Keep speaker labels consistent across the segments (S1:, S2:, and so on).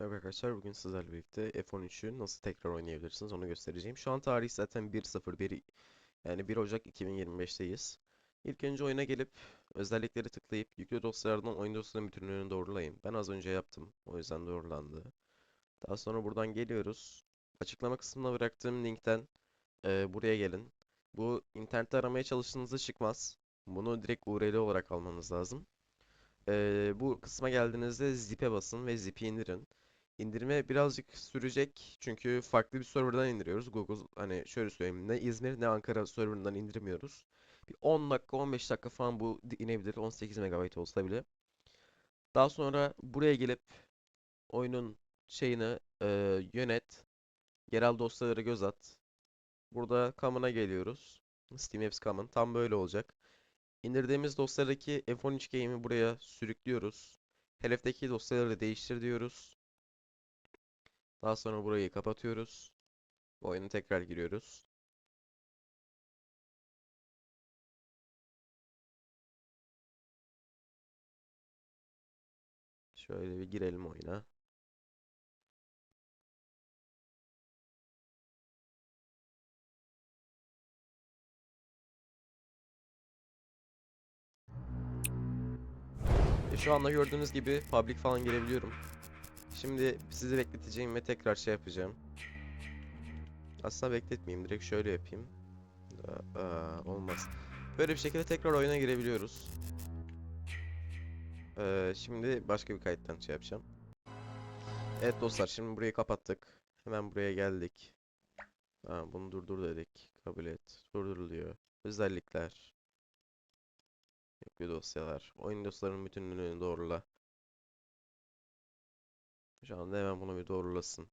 S1: Merhaba arkadaşlar, bugün sizlerle birlikte F13'ü nasıl tekrar oynayabilirsiniz onu göstereceğim. Şu an tarih zaten 1.01 yani 1 Ocak 2025'teyiz. İlk önce oyuna gelip özellikleri tıklayıp yüklü dosyalardan oyun dosyalarının bütünlüğünü doğrulayın. Ben az önce yaptım, o yüzden doğrulandı. Daha sonra buradan geliyoruz. Açıklama kısmına bıraktığım linkten e, buraya gelin. Bu internette aramaya çalıştığınızda çıkmaz. Bunu direkt URL olarak almanız lazım. E, bu kısma geldiğinizde zip'e basın ve zip'i indirin. İndirme birazcık sürecek çünkü farklı bir serverdan indiriyoruz. Google hani şöyle söyleyeyim ne İzmir ne Ankara serverından indirmiyoruz. Bir 10 dakika 15 dakika falan bu inebilir 18 MB olsa bile. Daha sonra buraya gelip oyunun şeyini e, yönet. Yerel dosyalara göz at. Burada Common'a geliyoruz. Steam Apps Common tam böyle olacak. İndirdiğimiz dosyadaki F13 game'i buraya sürüklüyoruz. Hedefteki dosyaları değiştir diyoruz. Daha sonra burayı kapatıyoruz. Bu oyunu tekrar giriyoruz. Şöyle bir girelim oyuna. E, Şu anda gördüğünüz gibi public falan girebiliyorum. Şimdi sizi bekleteceğim ve tekrar şey yapacağım. Aslında bekletmeyeyim. Direkt şöyle yapayım. Aa, olmaz. Böyle bir şekilde tekrar oyuna girebiliyoruz. Ee, şimdi başka bir kayıttan şey yapacağım. Evet dostlar şimdi burayı kapattık. Hemen buraya geldik. Tamam bunu durdur dedik. Kabul et. Durduruluyor. Özellikler. Yüklü dosyalar. Oyun dosyalarının bütünlüğünü doğrula. Şu hemen bunu bir doğrulasın.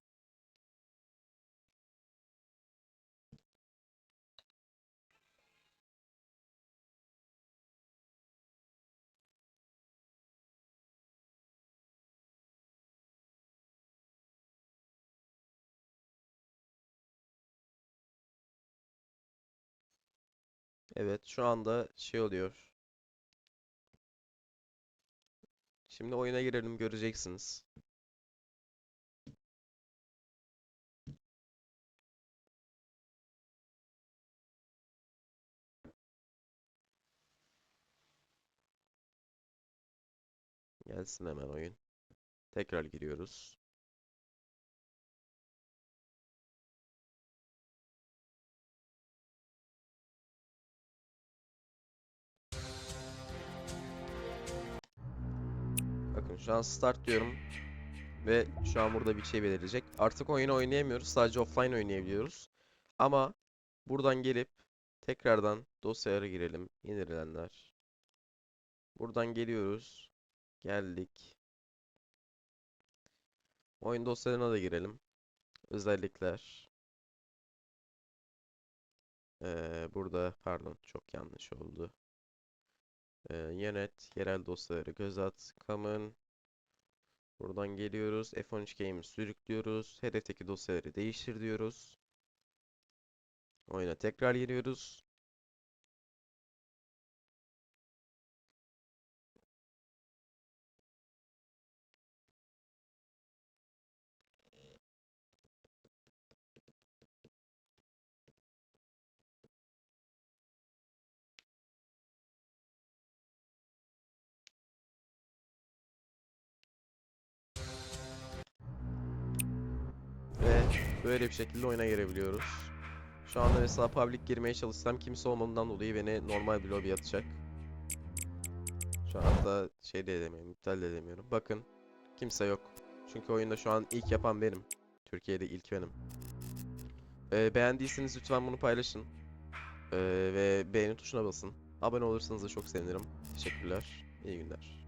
S1: Evet şu anda şey oluyor. Şimdi oyuna girelim göreceksiniz. Gelsin hemen oyun. Tekrar giriyoruz. Bakın şu an start diyorum. Ve şu an burada bir şey belirleyecek. Artık oyunu oynayamıyoruz. Sadece offline oynayabiliyoruz. Ama buradan gelip tekrardan dosyalara girelim. Yenilenler. Buradan geliyoruz. Geldik. Oyun dosyalarına da girelim. Özellikler. Ee, burada pardon çok yanlış oldu. Ee, yönet, yerel dosyaları göz at, common. Buradan geliyoruz. F13 Game'i sürüklüyoruz. Hedefteki dosyaları değiştir diyoruz. Oyuna tekrar giriyoruz. Böyle bir şekilde oyuna girebiliyoruz. Şu anda mesela public girmeye çalışsam kimse olmadığından dolayı beni normal bir lobby atacak. Şu anda şey de edemiyorum, iptal de edemiyorum. Bakın kimse yok. Çünkü oyunda şu an ilk yapan benim. Türkiye'de ilk benim. Ee, beğendiyseniz lütfen bunu paylaşın. Ee, ve beğeni tuşuna basın. Abone olursanız da çok sevinirim. Teşekkürler. İyi günler.